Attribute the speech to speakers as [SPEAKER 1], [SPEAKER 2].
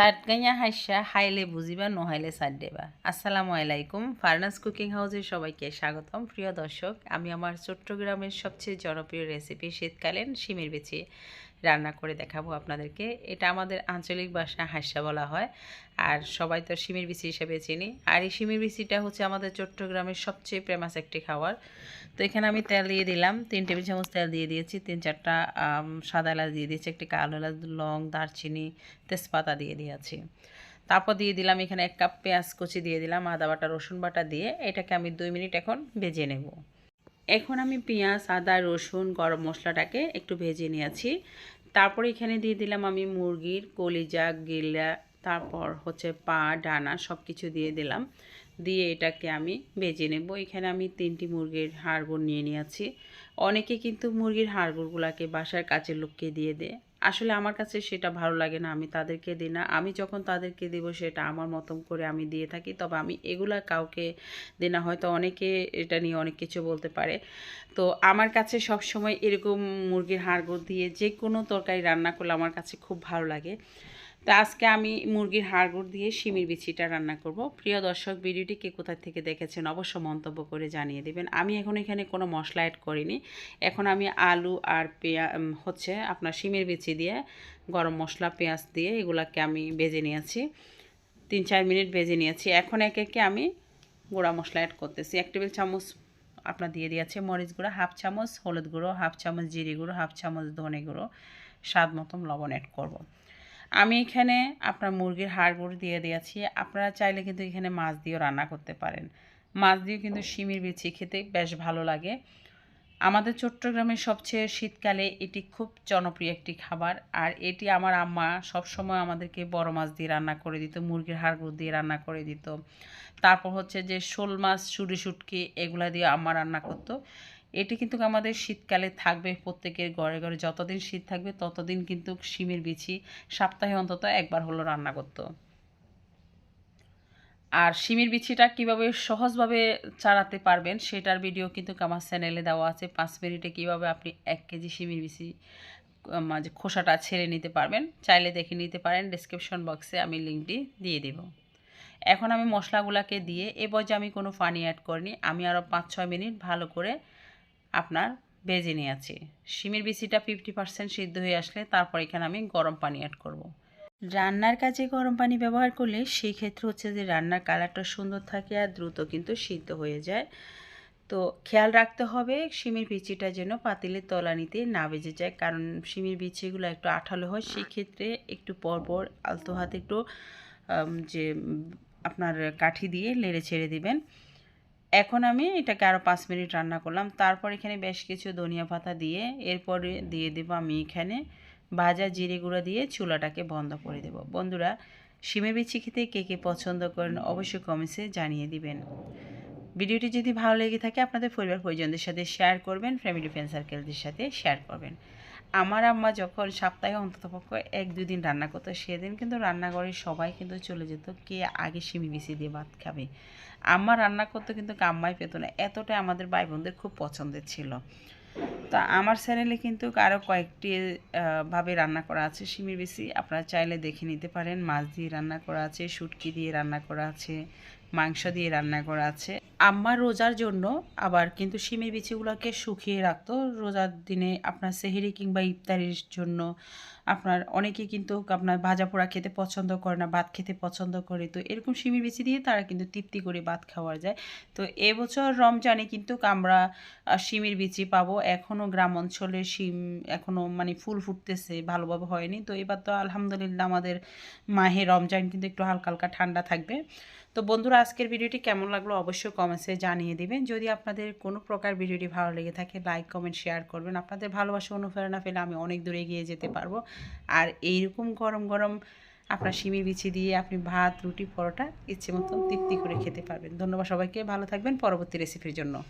[SPEAKER 1] সাট গাইয়া হাসা হাইলে বুঝিবা, নহাইলে সাট দেবা আসসালামু আলাইকুম। ফার্নাস কুকিং হাউসের সবাইকে স্বাগতম। প্রিয় দর্শক, আমি আমার চট্টগ্রামের সবচেয়ে জনপ্রিয় রেসিপি শীতকালীন শিমের বেছে রান্না করে দেখাবো আপনাদেরকে। এটা আমাদের আঞ্চলিক ভাষা হাস্যা বলা হয়। আর সবাই তো শিমের বিচি হিসেবে চিনি। আর এই শিমের বিচিটা হচ্ছে আমাদের চট্টগ্রামের সবচেয়ে ফেমাস একটি খাবার। তো এখানে আমি তেল দিয়ে দিলাম। তিন টেবিল চামচ তেল দিয়ে দিয়েছি। তিন চারটা সাদা এলাচ দিয়ে দিয়েছি। একটি কালো এলাচ, লং, দারচিনি, তেজপাতা দিয়ে দিয়েছি। তারপর দিয়ে দিলাম এখানে এক কাপ পেঁয়াজ কুচি দিয়ে দিলাম। আদা বাটা, রসুন বাটা দিয়ে। এটাকে আমি দুই মিনিট এখন ভেজে নেব। এখন আমি পেঁয়াজ, আদা, রসুন, গরম মশলাটাকে একটু ভেজে নিয়েছি। তারপর এখানে দিয়ে দিলাম আমি মুরগির কলিজা, গিলা, তারপর হচ্ছে পা, ডানা সব কিছু দিয়ে দিলাম। দিয়ে এটাকে আমি বেজে নেব। এখানে আমি তিনটি মুরগির হাড়গুড় নিয়ে নিয়েছি। অনেকে কিন্তু মুরগির হাড়গুড়গুলোকে বাসার কাছের লোককে দিয়ে দেয়। আসলে আমার কাছে সেটা ভালো লাগে না। আমি তাদেরকে দিই না। আমি যখন তাদেরকে দেব সেটা আমার মতন করে আমি দিয়ে থাকি। তবে আমি এগুলা কাউকে দিই না। হয়তো অনেকে এটা নিয়ে অনেক কিছু বলতে পারে। তো আমার কাছে সব সময় এরকম মুরগির হাড়গোড় দিয়ে যে কোনো তরকারি রান্না করলে আমার কাছে খুব ভালো লাগে। তো আজকে আমি মুরগির হাড়গুড় দিয়ে শিমির বিচিটা রান্না করব। প্রিয় দর্শক, ভিডিওটি কে কোথা থেকে দেখেছেন অবশ্য মন্তব্য করে জানিয়ে দেবেন। আমি এখন এখানে কোনো মশলা অ্যাড করিনি। এখন আমি আলু আর পেঁয়া হচ্ছে আপনার শিমের বিচি দিয়ে, গরম মশলা, পেঁয়াজ দিয়ে এগুলাকে আমি ভেজে নিয়েছি। তিন চার মিনিট ভেজে নিয়েছি। এখন একে একে আমি গুঁড়া মশলা অ্যাড করতেছি। এক টেবিল চামচ আপনার দিয়ে দিয়েছে মরিচ গুঁড়ো, হাফ চামচ হলুদ গুঁড়ো, হাফ চামচ জিরে গুঁড়ো, হাফ চামচ ধনে গুঁড়ো, স্বাদ মতন লবণ অ্যাড করব। আমি এখানে আপনার মুরগির হাড় গুঁড়ো দিয়ে দিয়েছি। আপনারা চাইলে কিন্তু এখানে মাছ দিয়েও রান্না করতে পারেন। মাছ দিয়েও কিন্তু শিমির বিচি খেতে বেশ ভালো লাগে। আমাদের চট্টগ্রামের সবচেয়ে শীতকালে এটি খুব জনপ্রিয় একটি খাবার। আর এটি আমার আম্মা সবসময় আমাদেরকে বড় মাছ দিয়ে রান্না করে দিত, মুরগির হাড়গুড় দিয়ে রান্না করে দিত। তারপর হচ্ছে যে শোল মাছ, সুরি শুটকি, এগুলা দিয়ে আম্মা রান্না করতো। এটি কিন্তু আমাদের শীতকালে থাকবে প্রত্যেকের ঘরে ঘরে। যতদিন শীত থাকবে ততদিন কিন্তু শিমের বিচি সপ্তাহে অন্তত একবার হলো রান্না করতো। আর শিমের বিচিটা কীভাবে সহজভাবে চালাতে পারবেন সেটার ভিডিও কিন্তু আমার চ্যানেলে দেওয়া আছে। পাঁচ মিনিটে কীভাবে আপনি এক কেজি শিমের বিচি মাঝে খোসাটা ছেড়ে নিতে পারবেন, চাইলে দেখে নিতে পারেন। ডিসক্রিপশন বক্সে আমি লিঙ্কটি দিয়ে দেব। এখন আমি মশলাগুলোকে দিয়ে, এ আমি কোনো পানি অ্যাড করিনি। আমি আরও পাঁচ ছয় মিনিট ভালো করে আপনার ভেজে নিয়েছি। শিমের বিচিটা ফিফটি পার্সেন্ট সিদ্ধ হয়ে আসলে তারপর এখানে আমি গরম পানি অ্যাড করব। রান্নার কাজে গরম পানি ব্যবহার করলে সেই ক্ষেত্রে হচ্ছে যে রান্নার কালারটা সুন্দর থাকে আর দ্রুত কিন্তু সিদ্ধ হয়ে যায়। তো খেয়াল রাখতে হবে শিমের বিচিটা যেন পাতিলের তলানিতে না বেজে যায়। কারণ শিমের বিচিগুলো একটু আঠালো হয় সেই ক্ষেত্রে একটু পরপর আলতো হাতে একটু যে, আপনার কাঠি দিয়ে নেড়ে ছেড়ে দিবেন। এখন আমি এটাকে আরও পাঁচ মিনিট রান্না করলাম। তারপর এখানে বেশ কিছু ধনিয়া পাতা দিয়ে এরপরে দিয়ে দেবো আমি এখানে ভাজা জিরে গুঁড়ো দিয়ে চুলাটাকে বন্ধ করে দেব। বন্ধুরা শিমের বিচি খেতে কে কে পছন্দ করেন অবশ্যই কমেন্টসে জানিয়ে দিবেন। ভিডিওটি যদি ভালো লেগে থাকে, আপনাদের পরিবার পরিজনদের সাথে শেয়ার করবেন ফ্যামিলি ফ্রেন্ড সার্কেলদের সাথে শেয়ার করবেন। আমার আম্মা যখন সপ্তাহে অন্ততপক্ষ এক, দুই দিন রান্না করতো, সেদিন কিন্তু রান্নাঘরে সবাই কিন্তু চলে যেত কে আগে সিমি বিচি দিয়ে ভাত খাবে। আম্মা রান্না করতে কিন্তু কাম্মাই পেত না, এতটাই আমাদের ভাই বোনদের খুব পছন্দের ছিল। তা আমার চ্যানেলে কিন্তু আরও কয়েকটি ভাবে রান্না করা আছে সিমির বেশি আপনারা চাইলে দেখে নিতে পারেন। মাছ দিয়ে রান্না করা আছে, শুটকি দিয়ে রান্না করা আছে মাংস দিয়ে রান্না করা আছে। আম্মা রোজার জন্য আবার কিন্তু শিমের বিচিগুলোকে শুকিয়ে রাখতো। রোজার দিনে আপনার সেহেরি কিংবা ইফতারির জন্য আপনার অনেকে কিন্তু আপনার ভাজা পোড়া খেতে পছন্দ করে না, ভাত খেতে পছন্দ করে। তো এরকম শিমের বিচি দিয়ে তারা কিন্তু তৃপ্তি করে ভাত খাওয়া যায়। তো এবছর রমজানে কিন্তু আমরা শিমের বিচি পাবো। এখনও গ্রাম অঞ্চলে শিম এখনও মানে ফুল ফুটতেছে, ভালোভাবে হয়নি। তো এবার তো আলহামদুলিল্লাহ আমাদের মাহে রমজান কিন্তু একটু হালকা হালকা ঠান্ডা থাকবে। তো বন্ধুরা, আজকের ভিডিওটি কেমন লাগল অবশ্যই কমেন্টসে জানিয়ে দিবেন। যদি আপনাদের কোনো প্রকার ভিডিওটি ভালো লেগে থাকে লাইক কমেন্ট শেয়ার করবেন। আপনাদের ভালোবাসা, অনুপ্রেরণা পেলে আমি অনেক দূরে এগিয়ে যেতে পারব। আর এইরকম গরম গরম আপনার সিমি বিছি দিয়ে আপনি ভাত, রুটি, পরোটা ইচ্ছে মতো তৃপ্তি করে খেতে পারবেন। ধন্যবাদ সবাইকে। ভালো থাকবেন পরবর্তী রেসিপির জন্য।